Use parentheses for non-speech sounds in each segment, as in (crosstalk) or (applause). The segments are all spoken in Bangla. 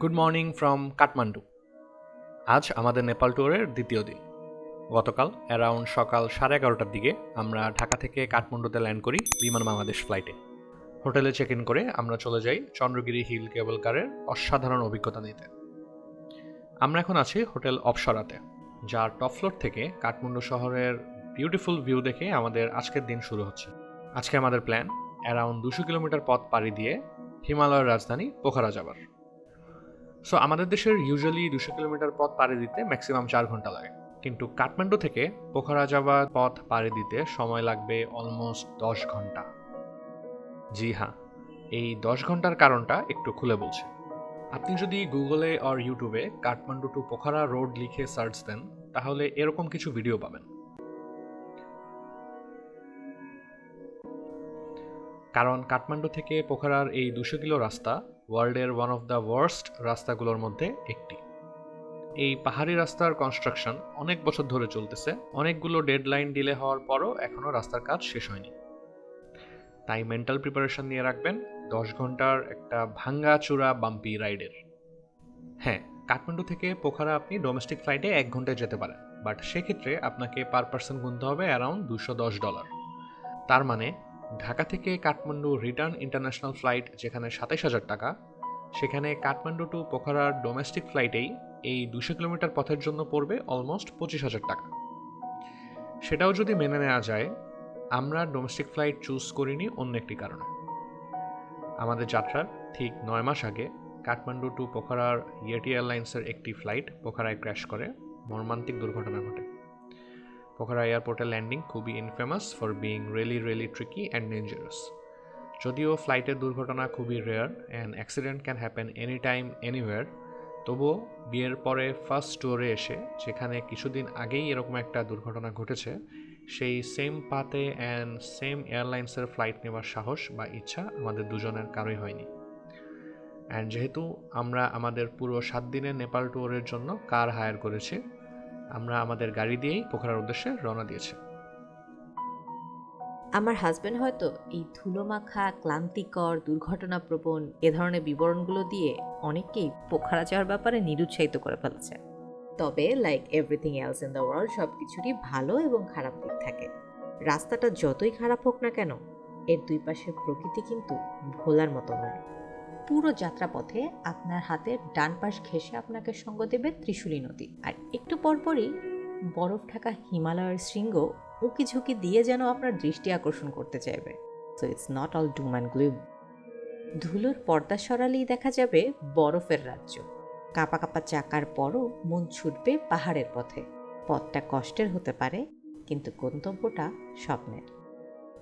গুড মর্নিং ফ্রম কাঠমান্ডু আজ আমাদের নেপাল ট্যুরের দ্বিতীয় দিন। গতকাল অ্যারাউন্ড সকাল সাড়ে এগারোটার দিকে আমরা ঢাকা থেকে কাঠমান্ডুতে ল্যান্ড করি বিমান বাংলাদেশ ফ্লাইটে হোটেলে চেক ইন করে আমরা চলে যাই চন্দ্রগিরি হিল কেবল কারের অসাধারণ অভিজ্ঞতা নিতে। আমরা এখন আছি হোটেল অপসরাতে, যার টপ ফ্লোর থেকে কাঠমান্ডু শহরের বিউটিফুল ভিউ দেখে আমাদের আজকের দিন শুরু হচ্ছে। আজকে আমাদের প্ল্যান অ্যারাউন্ড দুশো কিলোমিটার পথ পাড়ি দিয়ে হিমালয়ের রাজধানী পোখারা যাবার। সো আমাদের দেশের ইউজুয়ালি দুশো কিলোমিটার পথ পাড়ি দিতে ম্যাক্সিমাম চার ঘণ্টা লাগে। কিন্তু কাঠমান্ডু থেকে পোখরা যাওয়ার পথ পাড়ি দিতে সময় লাগবে অলমোস্ট দশ ঘণ্টা। জি হ্যাঁ এই দশ ঘণ্টার কারণটা একটু খুলে বলছি। আপনি যদি গুগলে আর ইউটিউবে কাঠমান্ডু টু পোখরা রোড লিখে সার্চ দেন, তাহলে এরকম কিছু ভিডিও পাবেন। কারণ কাঠমান্ডু থেকে পোখরার এই দুশো কিলো রাস্তা ওয়ার্ল্ডের ওয়ান অফ দ্য ওয়ার্স্ট রাস্তাগুলোর মধ্যে একটি। এই পাহাড়ি রাস্তার কনস্ট্রাকশন অনেক বছর ধরে চলতেছে। অনেকগুলো ডেডলাইন ডিলে হওয়ার পরও এখনও রাস্তার কাজ শেষ হয়নি। তাই মেন্টাল প্রিপারেশন নিয়ে রাখবেন। দশ ঘণ্টার একটা ভাঙ্গা চূড়া বাম্পি রাইডের হ্যাঁ কাঠমান্ডু থেকে পোখারা আপনি ডোমেস্টিক ফ্লাইটে এক ঘন্টায় যেতে পারেন। বাট সেক্ষেত্রে আপনাকে পার পার্সন গুনতে হবে অ্যারাউন্ড দুশো দশ ডলার তার মানে ঢাকা থেকে কাঠমান্ডু রিটার্ন ইন্টারন্যাশনাল ফ্লাইট যেখানে সাতাইশ হাজার টাকা, সেখানে কাঠমান্ডু টু পোখারার ডোমেস্টিক ফ্লাইটেই এই দুশো কিলোমিটার পথের জন্য পড়বে অলমোস্ট পঁচিশ হাজার টাকা। সেটাও যদি মেনে নেওয়া যায়, আমরা ডোমেস্টিক ফ্লাইট চুজ করিনি অন্য একটি কারণে। আমাদের যাত্রার ঠিক নয় মাস আগে কাঠমান্ডু টু পোখারার ইয়েটি এয়ারলাইন্সের একটি ফ্লাইট পোখারায় ক্র্যাশ করে মর্মান্তিক দুর্ঘটনা ঘটে। পোখারা এয়ারপোর্টে ল্যান্ডিং খুবই infamous for being really really tricky and dangerous যদিও ফ্লাইটের দুর্ঘটনা খুবই rare and accident can happen any time anywhere তবুও বিয়ের পরে ফার্স্ট ট্যুরে এসে, যেখানে কিছুদিন আগেই এরকম একটা দুর্ঘটনা ঘটেছে, সেই সেম পাতে অ্যান্ড সেম এয়ারলাইন্সের ফ্লাইট নেওয়ার সাহস বা ইচ্ছা আমাদের দুজনের কারোই হয়নি। অ্যান্ড যেহেতু আমরা আমাদের পুরো সাত দিনের নেপাল ট্যুরের জন্য কার হায়ার করেছি আমরা আমাদের গাড়ি দিয়েই পোখরার উদ্দেশ্যে রওনা দিয়েছি। আমার হাজবেন্ড হয়তো এই ধুলোমাখা, ক্লান্তিকর, দুর্ঘটনাপ্রবণ এ ধরনের বিবরণগুলো দিয়ে অনেককেই পোখরা যাওয়ার ব্যাপারে নিরুৎসাহিত করে ফেলছে। তবে like everything else in the world সব কিছুরই ভালো এবং খারাপ দিক থাকে। রাস্তাটা যতই খারাপ হোক না কেন, এর দুই পাশের প্রকৃতি কিন্তু ভোলার মতো নয়। পুরো যাত্রাপথে আপনার হাতে ডান পাশ ঘেঁষে আপনাকে সঙ্গ দেবে ত্রিশূলী নদী। আর একটু পরপরই বরফ ঢাকা হিমালয়ের শৃঙ্গ উঁকি ঝুঁকি দিয়ে যেন আপনার দৃষ্টি আকর্ষণ করতে চাইবে। So it's not all doom and gloom ধুলোর পর্দা সরালেই দেখা যাবে বরফের রাজ্য। কাঁপা কাঁপা চাকার পরও মন ছুটবে পাহাড়ের পথে। পথটা কষ্টের হতে পারে, কিন্তু গন্তব্যটা স্বপ্নের।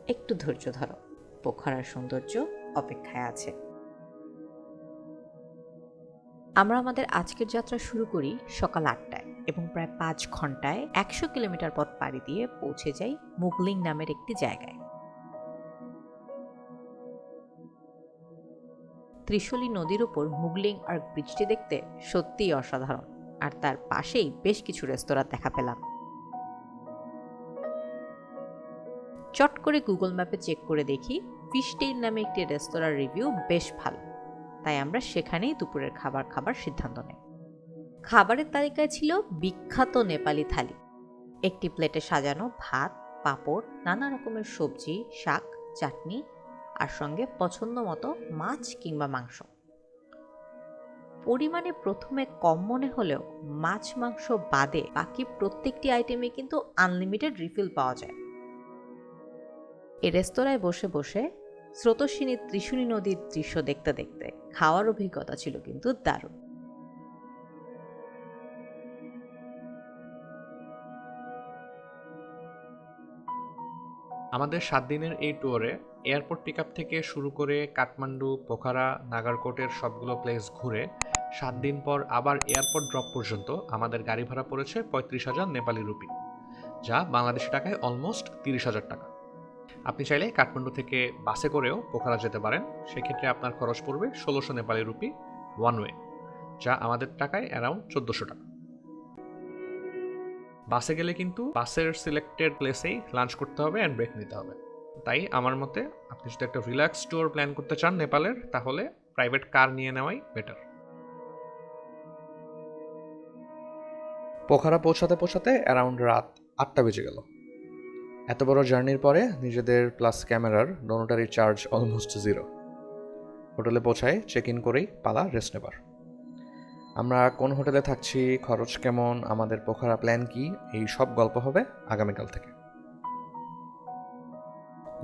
একটু ধৈর্য ধরো। পোখরার সৌন্দর্য অপেক্ষায় আছে। আমরা আমাদের আজকের যাত্রা শুরু করি সকাল আটটায় এবং প্রায় পাঁচ ঘন্টায় একশো কিলোমিটার পথ পাড়ি দিয়ে পৌঁছে যাই মুগলিং নামের একটি জায়গায়। ত্রিশূলী নদীর উপর মুগলিং আর ব্রিজটি দেখতে সত্যিই অসাধারণ, আর তার পাশেই বেশ কিছু রেস্তোরাঁ দেখা পেলাম। চট করে গুগল ম্যাপে চেক করে দেখি, ফিশটেইল নামে একটি রেস্তোরাঁর রিভিউ বেশ ভালো। তাই আমরা সেখানেই দুপুরের খাবার খাবার সিদ্ধান্ত নেই। খাবারের তালিকায় ছিল বিখ্যাত নেপালি থালি। একটি প্লেটে সাজানো ভাত, পাঁপড়, নানা রকমের সবজি, শাক, চাটনি, আর সঙ্গে পছন্দ মতো মাছ কিংবা মাংস। পরিমাণে প্রথমে কম মনে হলেও মাছ, মাংস বাদে বাকি প্রত্যেকটি আইটেমে কিন্তু আনলিমিটেড রিফিল পাওয়া যায়। এ রেস্তোরাঁয় বসে বসে স্রোতস্বিনী ত্রিশুণী নদীর দৃশ্য দেখতে দেখতে খাওয়ার অভিজ্ঞতা ছিল কিন্তু দারুণ। আমাদের সাত দিনের এই ট্যুরে এয়ারপোর্ট পিক থেকে শুরু করে কাঠমান্ডু, পোখারা, নাগারকোটের সবগুলো প্লেস ঘুরে সাত দিন পর আবার এয়ারপোর্ট ড্রপ পর্যন্ত আমাদের গাড়ি ভাড়া পড়েছে পঁয়ত্রিশ হাজার নেপালি রুপি, যা বাংলাদেশি টাকায় অলমোস্ট তিরিশ হাজার টাকা। আপনি চাইলে কাঠমান্ডু থেকে বাসে করেও পোখারা যেতে পারেন। সেক্ষেত্রে আপনার খরচ পড়বে ষোলোশো নেপালি রুপি ওয়ান ওয়ে যা আমাদের টাকায় অ্যারাউন্ড চোদ্দোশো টাকা। বাসে গেলে কিন্তু বাসের সিলেক্টেড প্লেসেই লাঞ্চ করতে হবে অ্যান্ড ব্রেক নিতে হবে। তাই আমার মতে আপনি যদি একটা রিল্যাক্স ট্যুর প্ল্যান করতে চান নেপালের, তাহলে প্রাইভেট কার নিয়ে নেওয়াই বেটার পোখারা পৌঁছাতে পৌঁছাতে অ্যারাউন্ড রাত আটটা বেজে গেল। এত বড় জার্নির পরে নিজেদের প্লাস ক্যামেরার ডোনোটারি চার্জ অলমোস্ট জিরো হোটেলে পৌঁছায় চেক ইন করেই পালা রেস্ট নেবার। আমরা কোন হোটেলে থাকছি, খরচ কেমন, আমাদের পোখারা প্ল্যান কি, এই সব গল্প হবে আগামীকাল থেকে।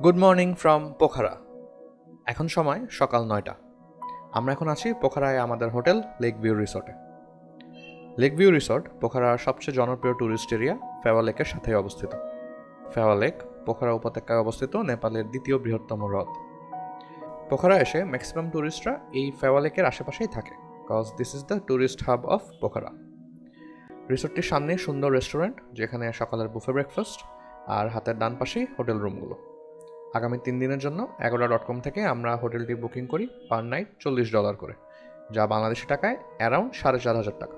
Good morning from Pokhara. এখন সময় সকাল নয়টা। আমরা এখন আছি পোখারায় আমাদের হোটেল লেক ভিউ রিসর্টে লেক ভিউ রিসর্ট পোখারার সবচেয়ে জনপ্রিয় ট্যুরিস্ট এরিয়া ফেওয়া লেকের সাথেই অবস্থিত। ফেওয়া লেক, পোখরা উপত্যকায় অবস্থিত নেপালের দ্বিতীয় বৃহত্তম হ্রদ। পোখরা এসে ম্যাক্সিমাম ট্যুরিস্টরা এই ফেওয়া লেকের আশেপাশেই থাকে cause this is the tourist hub of Pokhara. রিসোর্টটির সামনে সুন্দর রেস্টুরেন্ট, যেখানে সকালের বুফে ব্রেকফাস্ট আর হাতের ডান পাশেই হোটেল রুমগুলো। আগামী তিন দিনের জন্য এগারো ডট কম থেকে আমরা হোটেলটি বুকিং করি পার নাইট চল্লিশ ডলার করে, যা বাংলাদেশি টাকায় অ্যারাউন্ড সাড়ে চার হাজার টাকা।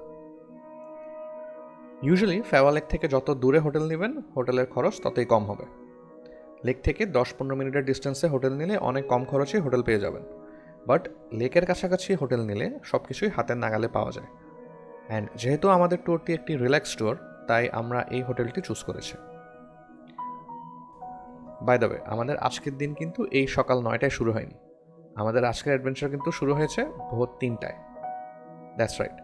ইউজুয়ালি ফেওয়া লেক থেকে যত দূরে হোটেল নেবেন, হোটেলের খরচ ততই কম হবে। লেক থেকে দশ পনেরো মিনিটের ডিস্টেন্সে হোটেল নিলে অনেক কম খরচে হোটেল পেয়ে যাবেন। বাট লেকের কাছাকাছি হোটেল নিলে সব কিছুই হাতের নাগালে পাওয়া যায়। অ্যান্ড যেহেতু আমাদের ট্যুরটি একটি রিল্যাক্স ট্যুর তাই আমরা এই হোটেলটি চুজ করেছি। বাই দ্য আমাদের আজকের দিন কিন্তু এই সকাল নয়টায় শুরু হয়নি। আমাদের আজকের অ্যাডভেঞ্চার কিন্তু শুরু হয়েছে ভোর তিনটায়। দ্যাটস রাইট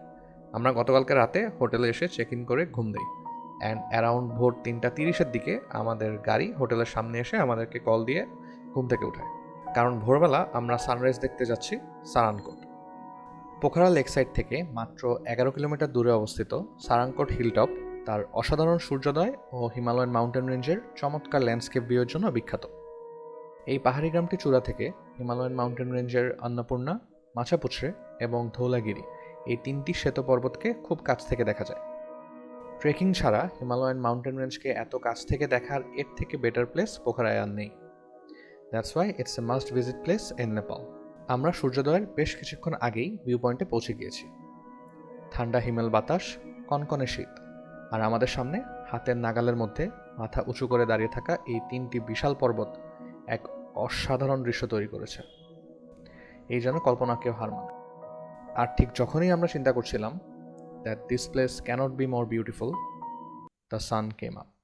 আমরা গতকালকে রাতে হোটেলে এসে চেক ইন করে ঘুম দিই। অ্যান্ড অ্যারাউন্ড ভোর তিনটা তিরিশের দিকে আমাদের গাড়ি হোটেলের সামনে এসে আমাদেরকে কল দিয়ে ঘুম থেকে উঠায়। কারণ ভোরবেলা আমরা সানরাইজ দেখতে যাচ্ছি সারানকোট। পোখরা লেক সাইড থেকে মাত্র এগারো কিলোমিটার দূরে অবস্থিত সারাংকোট হিলটপ তার অসাধারণ সূর্যোদয় ও হিমালয়ান মাউন্টেন রেঞ্জের চমৎকার ল্যান্ডস্কেপ ভিউয়ের জন্য বিখ্যাত। এই পাহাড়ি গ্রামটি চূড়া থেকে হিমালয়ান মাউন্টেন রেঞ্জের অন্নপূর্ণা মাছাপুছড়ে এবং ধৌলাগিরি এই তিনটি শ্বেত পর্বতকে খুব কাছ থেকে দেখা যায়। ট্রেকিং ছাড়া হিমালয়ান মাউন্টেন রেঞ্জকে এত কাছ থেকে দেখার এর থেকে বেটার প্লেস পোখরায় আর নেই। That's why it's a must visit place in Nepal আমরা সূর্যোদয়ের বেশ কিছুক্ষণ আগেই ভিউ পয়েন্টে পৌঁছে গিয়েছি। ঠান্ডা হিমেল বাতাস, কনকনে শীত। আর আমাদের সামনে হাতের নাগালের মধ্যে মাথা উঁচু করে দাঁড়িয়ে থাকা এই তিনটি বিশাল পর্বত এক অসাধারণ দৃশ্য তৈরি করেছে। এই যেন কল্পনাকেও হার মানে আর ঠিক যখনই আমরা চিন্তা করছিলাম that this place can't be more beautiful the sun came up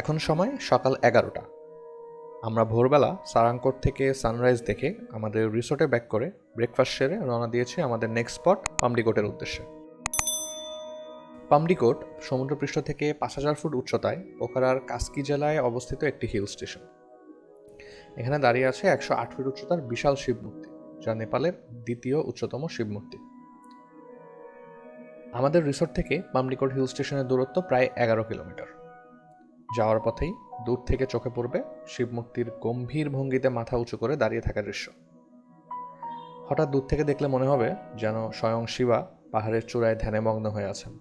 এখন সময় সকাল এগারোটা। আমরা ভোরবেলা সারাংকোট থেকে সানরাইজ দেখে আমাদের রিসোর্টে ব্যাক করে ব্রেকফাস্ট সেরে রওনা দিয়েছি আমাদের নেক্সট স্পট পামডিকোটের উদ্দেশ্যে। পামডিকোট সমুদ্রপৃষ্ঠ থেকে পাঁচ হাজার ফুট উচ্চতায় পোখারার কাস্কি জেলায় অবস্থিত একটি হিল স্টেশন। এখানে দাঁড়িয়ে আছে একশো আট ফুট উচ্চতার বিশাল শিব মূর্তি যা নেপালের দ্বিতীয় উচ্চতম শিব মূর্তি আমাদের রিসোর্ট থেকে পামডিকোট হিল স্টেশনের দূরত্ব প্রায় এগারো কিলোমিটার। যাওয়ার পথেই দূর থেকে চোখে পড়বে শিবমূর্তির গম্ভীর ভঙ্গিতে মাথা উঁচু করে দাঁড়িয়ে থাকার দৃশ্য। হঠাৎ দূর থেকে দেখলে মনে হবে যেন স্বয়ং শিবা পাহাড়ের চূড়ায় ধ্যানে মগ্ন হয়ে আছেন।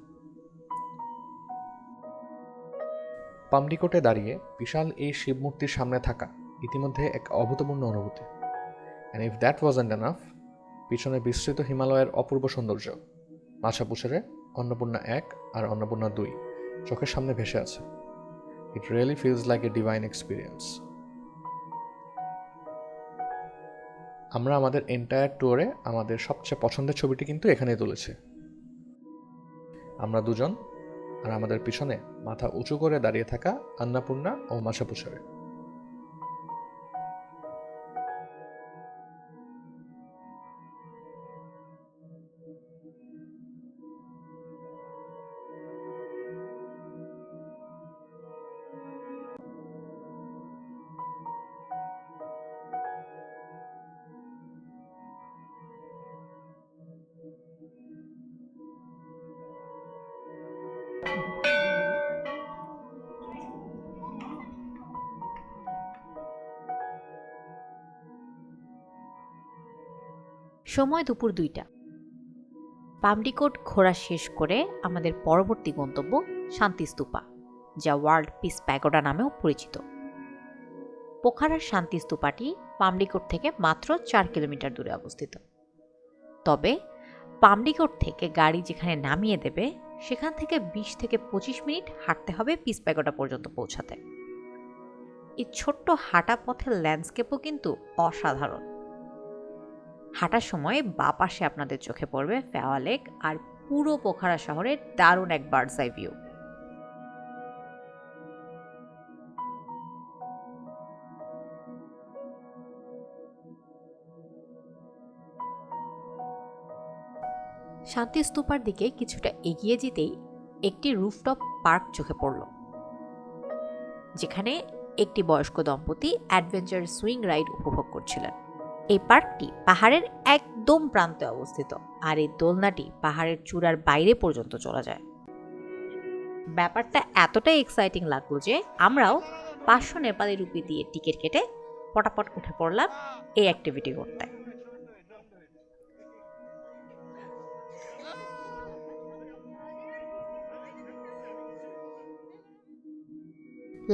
পামডিকোটে দাঁড়িয়ে বিশাল এই শিবমূর্তির সামনে থাকা ইতিমধ্যে এক অভূতপূর্ণ অনুভূতি। And if that was and enough পিছনে বিস্তৃত হিমালয়ের অপূর্ব সৌন্দর্য মাছাপুছরে অন্নপূর্ণা এক আর অন্নপূর্ণা দুই চোখের সামনে ভেসে আছে। ইট really feels like a divine experience. আমরা আমাদের এন্টায়ার ট্যুরে আমাদের সবচেয়ে পছন্দের ছবিটি কিন্তু এখানে তুলেছি আমরা দুজন আর আমাদের পিছনে মাথা উঁচু করে দাঁড়িয়ে থাকা আন্নাপূর্ণা ও মাসাপুছারে সময় দুপুর দুইটা। পামডিকোট ঘোরা শেষ করে আমাদের পরবর্তী গন্তব্য শান্তিস্তূপা, যা ওয়ার্ল্ড পিস প্যাগোডা নামেও পরিচিত। পোখারার শান্তিস্তূপাটি পামডিকোট থেকে মাত্র চার কিলোমিটার দূরে অবস্থিত। তবে পামডিকোট থেকে গাড়ি যেখানে নামিয়ে দেবে, সেখান থেকে বিশ থেকে পঁচিশ মিনিট হাঁটতে হবে পিস প্যাগোডা পর্যন্ত পৌঁছাতে। এই ছোট্ট হাঁটা পথের ল্যান্ডস্কেপও কিন্তু অসাধারণ। হাঁটার সময় বা পাশে আপনাদের চোখে পড়বে ফেওয়া লেক আর পুরো পোখারা শহরের দারুণ এক বার্ডস আই ভিউ শান্তি স্তূপার দিকে কিছুটা এগিয়ে যেতেই একটি রুফটপ পার্ক চোখে পড়ল, যেখানে একটি বয়স্ক দম্পতি অ্যাডভেঞ্চার সুইং রাইড উপভোগ করছিলেন। এই পার্কটি পাহাড়ের একদম প্রান্তে অবস্থিত, আর এই দোলনাটি পাহাড়ের চূড়ার বাইরে পর্যন্ত চলে যায়। ব্যাপারটা এতটাই এক্সাইটিং লাগল যে আমরাও পাঁচশো নেপালি রুপি দিয়ে টিকিট কেটে পটাপট উঠে পড়লাম এই অ্যাক্টিভিটি করতে।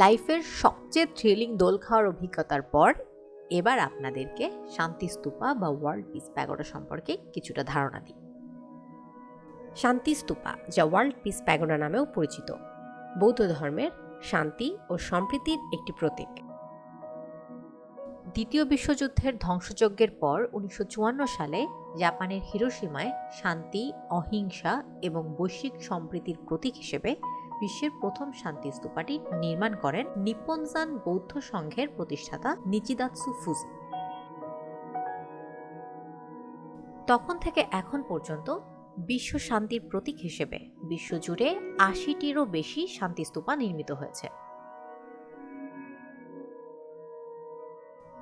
লাইফের সবচেয়ে থ্রিলিং দোল খাওয়ার অভিজ্ঞতার পর এবার আপনাদেরকে শান্তি শান্তিস্তূপা বা ওয়ার্ল্ড পিস প্যাগোডা সম্পর্কে কিছুটা ধারণা দিই। শান্তিস্তূপা যা ওয়ার্ল্ড পিস প্যাগোডা নামেও পরিচিত, বৌদ্ধ ধর্মের শান্তি ও সম্প্রীতির একটি প্রতীক। দ্বিতীয় বিশ্বযুদ্ধের ধ্বংসযজ্ঞের পর উনিশশো চুয়ান্ন সালে জাপানের হিরোসীমায় শান্তি, অহিংসা এবং বৈশ্বিক সম্প্রীতির প্রতীক হিসেবে বিশ্বের প্রথম শান্তি স্তূপাটি নির্মাণ করেন নিপ্পনজান বৌদ্ধ সংঘের প্রতিষ্ঠাতা নিচিদাৎসু ফুজি। তখন থেকে এখন পর্যন্ত বিশ্ব শান্তির প্রতীক হিসেবে বিশ্বজুড়ে আশিটিরও বেশি শান্তিস্তূপা নির্মিত হয়েছে।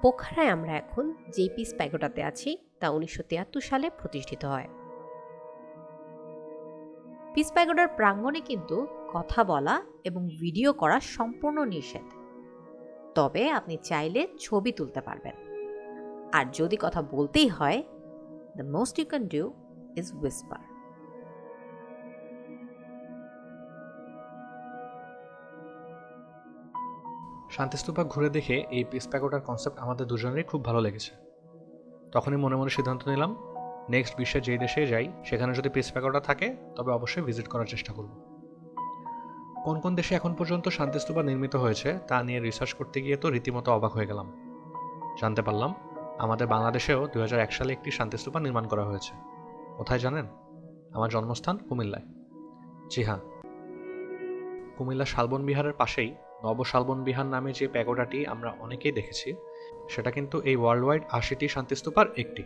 পোখারায় আমরা এখন যে পিস প্যাগোটাতে আছি, তা উনিশশো তিয়াত্তর সালে প্রতিষ্ঠিত হয়। পিস প্যাগোডার প্রাঙ্গণে কিন্তু কথা বলা এবং ভিডিও করা সম্পূর্ণ নিষেধ। তবে আপনি চাইলে ছবি তুলতে পারবেন। আর যদি কথা বলতেই হয় the most you can do is whisper Shanti Stupa ঘুরে দেখে এই পিস প্যাকোটার কনসেপ্ট আমাদের দুজনেরই খুব ভালো লেগেছে। তখনই মনে মনে সিদ্ধান্ত নিলাম নেক্সট বিশ্বের যেই দেশে যাই, সেখানে যদি পিস প্যাকোটা থাকে, তবে অবশ্যই ভিজিট করার চেষ্টা করব। কোন কোন দেশে এখন পর্যন্ত শান্তিস্তূপা নির্মিত হয়েছে, তা নিয়ে রিসার্চ করতে গিয়ে তো রীতিমতো অবাক হয়ে গেলাম। জানতে পারলাম, আমাদের বাংলাদেশেও দু হাজার এক সালে একটি শান্তিস্তূপা নির্মাণ করা হয়েছে। কোথায় জানেন? আমার জন্মস্থান কুমিল্লায়। জি হ্যাঁ। কুমিল্লা শালবন বিহারের পাশেই নব শালবন বিহার নামে যে প্যাগোডাটি আমরা অনেকেই দেখেছি, সেটা কিন্তু এই ওয়ার্ল্ড ওয়াইড আশিটি শান্তিস্তূপার একটি।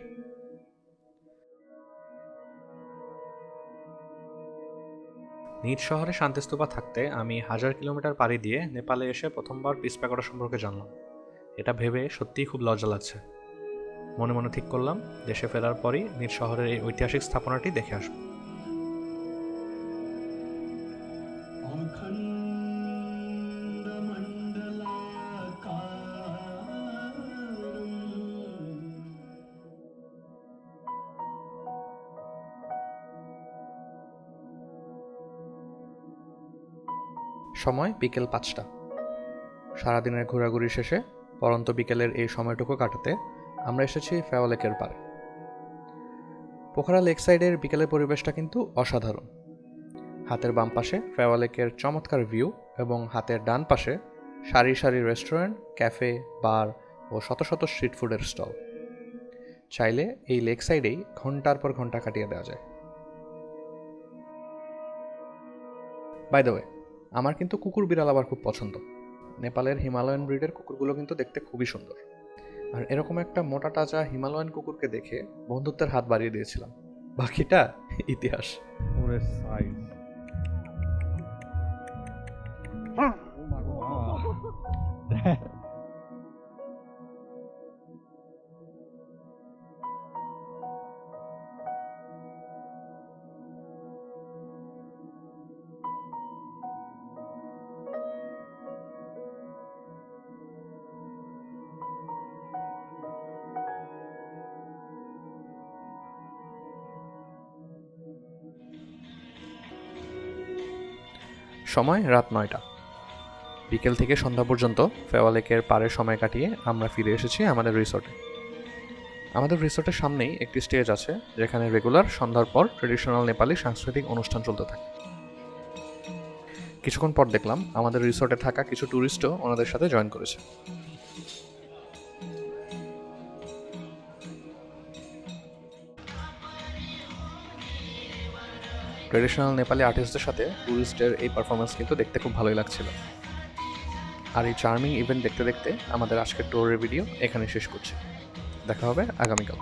নিজ শহরে শান্তিস্তূপা থাকতে আমি হাজার কিলোমিটার পাড়ি দিয়ে নেপালে এসে প্রথমবার পিস করা সম্পর্কে জানলাম। এটা ভেবে সত্যিই খুব লজ্জা লাগছে। মনে মনে ঠিক করলাম দেশে ফেরার পরই নিজ শহরের এই ঐতিহাসিক স্থাপনাটি দেখে আসব। সময় বিকেল পাঁচটা। সারাদিনের ঘোরাঘুরি শেষে পরন্ত বিকেলের এই সময়টুকু কাটাতে আমরা এসেছি ফেওয়া লেকের পারে। পোখরা লেক সাইডের বিকেলের পরিবেশটা কিন্তু অসাধারণ। হাতের বাম পাশে ফেওয়া লেকের চমৎকার ভিউ এবং হাতের ডান পাশে সারি সারি রেস্টুরেন্ট, ক্যাফে, বার ও শত শত স্ট্রিট ফুডের স্টল। চাইলে এই লেক সাইডেই ঘণ্টার পর ঘণ্টা কাটিয়ে দেওয়া যায়। বাই দ্য ওয়ে আমার কিন্তু কুকুর বিড়াল আবার খুব পছন্দ। নেপালের হিমালয়ান ব্রিডের কুকুরগুলো কিন্তু দেখতে খুবই সুন্দর। আর এরকম একটা মোটা টাচা হিমালয়ান কুকুরকে দেখে বন্ধুত্বের হাত বাড়িয়ে দিয়েছিলাম। বাকিটা ইতিহাস। ওরে সাইজ (laughs) (laughs) (laughs) সময় রাত নয়টা। বিকেল থেকে সন্ধ্যা পর্যন্ত ফেওয়ালেকের লেকের পাড়ে সময় কাটিয়ে আমরা ফিরে এসেছি আমাদের রিসোর্টে। আমাদের রিসোর্টের সামনেই একটি স্টেজ আছে, যেখানে রেগুলার সন্ধ্যার পর ট্রেডিশনাল নেপালি সাংস্কৃতিক অনুষ্ঠান চলতে থাকে। কিছুক্ষণ পর দেখলাম আমাদের রিসোর্টে থাকা কিছু ট্যুরিস্টও ওনাদের সাথে জয়েন করেছে। ট্রেডিশনাল নেপালি আর্টিস্টদের সাথে ট্যুরিস্টের এই পারফরমেন্স কিন্তু দেখতে খুব ভালোই লাগছিল। আর এই চার্মিং ইভেন্ট দেখতে দেখতে আমাদের আজকের ট্যুরের ভিডিও এখানে শেষ করছে। দেখা হবে আগামীকাল।